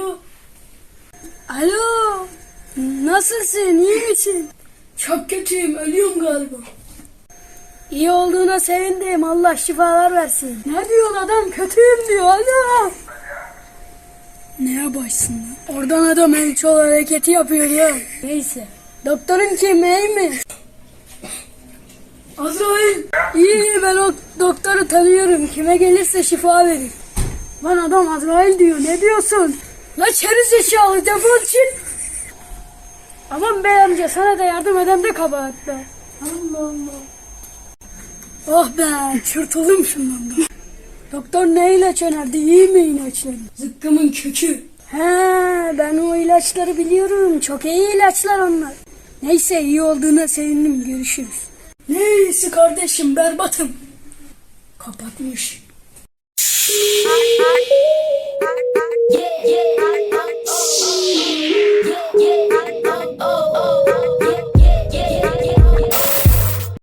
Alo. Alo. Nasılsın? İyi misin? Çok kötüyüm. Ölüyorum galiba. İyi olduğuna sevindim. Allah şifalar versin. Ne diyor adam? Kötüyüm diyor. Alo. Neye başsın lan? Oradan adam el çol hareketi yapıyor ya. Neyse. Doktorun kim? İyi mi? Azrail. İyi iyi ben o doktoru tanıyorum. Kime gelirse şifa verir. Lan adam Azrail diyor. Ne diyorsun? La çeri zekalı defol çık. Aman bey amca sana da yardım eden de kabahat be. Allah Allah. Oh be çırtıldım şundan da. Doktor ne ilaç önerdi? İyi mi ilaçları? Zıkkımın kökü. He ben o ilaçları biliyorum. Çok iyi ilaçlar onlar. Neyse iyi olduğuna sevindim. Görüşürüz. Ne iyisi kardeşim berbatım. Kapatmış.